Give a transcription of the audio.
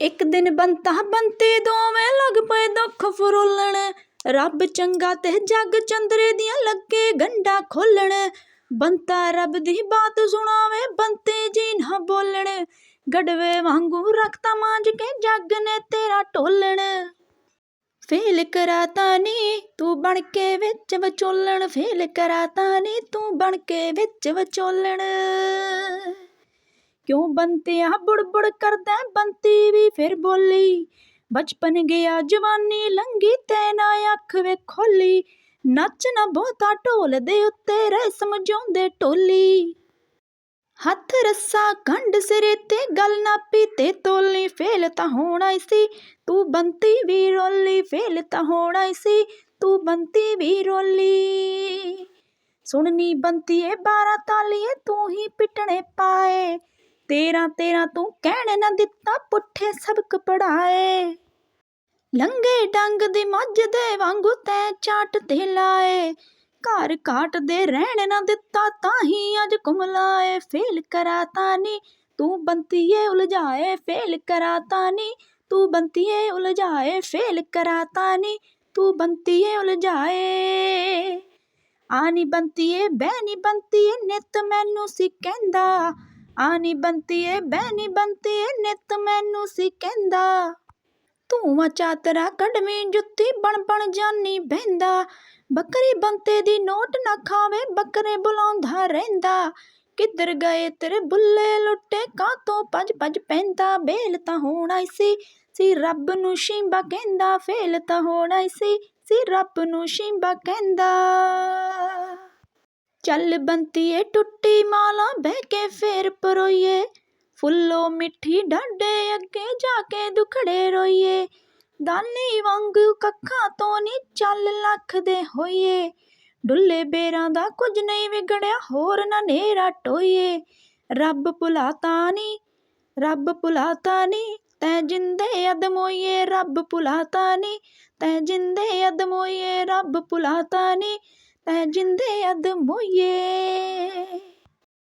ਇੱਕ ਦਿਨ ਬੰਤਾ ਬੰਤੇ ਦੋਵੇਂ ਲੱਗ ਪਏ ਦੁੱਖ ਫਰੋਲਣ। ਰੱਬ ਚੰਗਾ ਤੇ ਜੱਗ ਚੰਦਰੇ ਦੀਆਂ ਲੱਗੇ ਗੰਡਾ ਖੋਲਣ। ਬੰਤਾ ਰੱਬ ਦੀ ਬਾਤ ਸੁਣਾਵੇ, ਬੰਤੇ ਜੀ ਨਾ ਬੋਲਣ। ਗੜਵੇ ਵਾਂਗੂ ਰਖਤਾ ਮਾਂਜ ਕੇ ਜੱਗ ਨੇ ਤੇਰਾ ਟੋਲਣ ਫੇਲ ਕਰਾਤਾ ਨੀ ਤੂੰ ਬਣ ਕੇ ਵਿੱਚ ਵਿਚੋਲਣ। ਫੇਲ ਕਰਾਤਾ ਨੀ ਤੂੰ ਬਣ ਕੇ ਵਿੱਚ ਵਿਚੋਲਣ। ਕਿਉਂ ਬੰਤਿਆ ਬੁੜਬੁੜ ਕਰਦਾ ਬੰਤੀ ਵੀ ਫਿਰ ਬੋਲੀ, ਬਚਪਨ ਗਿਆ ਜਵਾਨੀ ਲੰਗੀ ਤੈ ਨਾ ਅੱਖ ਵੇ ਖੋਲੀ ਨੱਚ ਨਾ ਬਹੁਤਾ ਢੋਲ ਦੇ ਉੱਤੇ ਰਹਿ ਸਮਝਾਉਂਦੇ ਢੋਲੀ ਹੱਥ ਰੱਸਾ ਕੰਡ ਸਿਰੇ ਤੇ ਗੱਲ ਨਾ ਪੀਤੇ ਤੋਲੀ, ਫੇਲ ਤਾਂ ਹੋਣਾ ਹੀ ਸੀ, ਤੂੰ ਬੰਤੀ ਵੀ ਰੋਲੀ, ਫੇਲ ਤਾਂ ਹੋਣਾ ਹੀ ਸੀ, ਤੂੰ ਬੰਤੀ ਵੀ ਰੋਲੀ। ਸੁਣਨੀ ਬੰਤੀਏ ਬਾਰਾਂ ਤਾਲੀਏ, ਤੂੰ ਹੀ ਪਿੱਟਣੇ ਪਾਏ ਤੇਰਾ ਤੇਰਾ ਤੂੰ ਕਹਿਣ ਨਾ ਦਿੱਤਾ, ਪੁੱਠੇ ਸਬਕ ਪੜਾਏ ਲੰਗੇ ਡੰਗ ਦੀ ਮੱਝ ਦੇ ਵਾਂਗੂ ਤੈ ਚਾਟ ਤੇ ਲਾਏ। ਘਰ ਕਾਟ ਦੇ ਰਹਿਣ ਨਾ ਦਿੱਤਾ, ਤਾਂ ਹੀ ਅੱਜ ਕੁਮਲਾਏ। ਫੇਲ ਕਰਾਤਾ ਨੀ, ਤੂੰ ਬੰਤੀਏ ਉਲਝਾਏ, ਫੇਲ ਕਰਾਤਾ ਨੀ, ਤੂੰ ਬੰਤੀਏ ਉਲਝਾਏ, ਫੇਲ ਕਰਾਤਾ ਨੀ, ਤੂੰ ਬੰਤੀਏ ਉਲਝਾਏ। ਆਨੀ ਬੰਤੀਏ ਬਹਿਨੀ ਬੰਤੀਏ, ਨਿਤ ਮੈਨੂੰ ਸੀ ਕਹਿੰਦਾ। ਆਨੀ ਬੰਤੀਏ ਬਹਿਨੀ ਬੰਤੀਏ ਨਿਤ ਮੈਨੂੰ ਸੀ ਕਹਿੰਦਾ। ਧੂਆਂ ਚਾਤਰਾ ਕਢਵੀਂ ਜੁੱਤੀ ਬਣ ਬਣ ਜਾਨੀ ਬਹਿੰਦਾ। ਬੱਕਰੀ ਬੰਤੇ ਦੀ ਨੋਟ ਨਾ ਖਾਵੇ, ਬੱਕਰੇ ਬੁਲਾਉਂਦਾ ਰਹਿੰਦਾ। ਕਿੱਧਰ ਗਏ ਤੇਰੇ ਬੁੱਲੇ ਲੁੱਟੇ ਕਾਤੋਂ ਭੱਜ ਭੱਜ ਪੈਂਦਾ। ਬੇਲ ਤਾਂ ਹੋਣਾ ਹੀ ਸੀ ਸੀ ਰੱਬ ਨੂੰ ਸ਼ਿੰਬਾ ਕਹਿੰਦਾ। ਫੇਲ ਤਾਂ ਹੋਣਾ ਹੀ ਸੀ ਸੀ ਰੱਬ ਨੂੰ ਸ਼ਿੰਬਾ ਕਹਿੰਦਾ। ਚੱਲ ਬੰਤੀਏ ਟੁੱਟੀ ਮਾਲਾ ਬਹਿ ਕੇ ਫੇਰ ਪਰੋਈਏ। ਫੁੱਲੋ ਮਿੱਠੀ ਡਾਡੇ ਅੱਗੇ ਜਾ ਕੇ ਦੁਖੜੇ ਰੋਈਏ। ਦਾਨੀ ਵਾਂਗੂ ਕੱਖਾਂ ਤੋਂ ਨੀ ਚੱਲ ਲੱਖ ਦੇ ਹੋਈਏ। ਡੁੱਲੇ ਬੇਰਾਂ ਦਾ ਕੁਝ ਨਹੀਂ ਵਿਗੜਿਆ, ਹੋਰ ਨਾ ਨੇਰਾ ਟੋਈਏ। ਰੱਬ ਭੁਲਾਤਾ ਨੀ, ਰੱਬ ਭੁਲਾਤਾ ਨੀ, ਤੈ ਜਿੰਦੇ ਅਦਮੋਈਏ। ਰੱਬ ਭੁਲਾਤਾ ਨੀ, ਤੈ ਜਿੰਦੇ ਅਦਮੋਈਏ। ਰੱਬ ਭੁਲਾਤਾ ਨੀ ਤੈ ਜਿੰਦੇ ਅਦਮੋਈਏ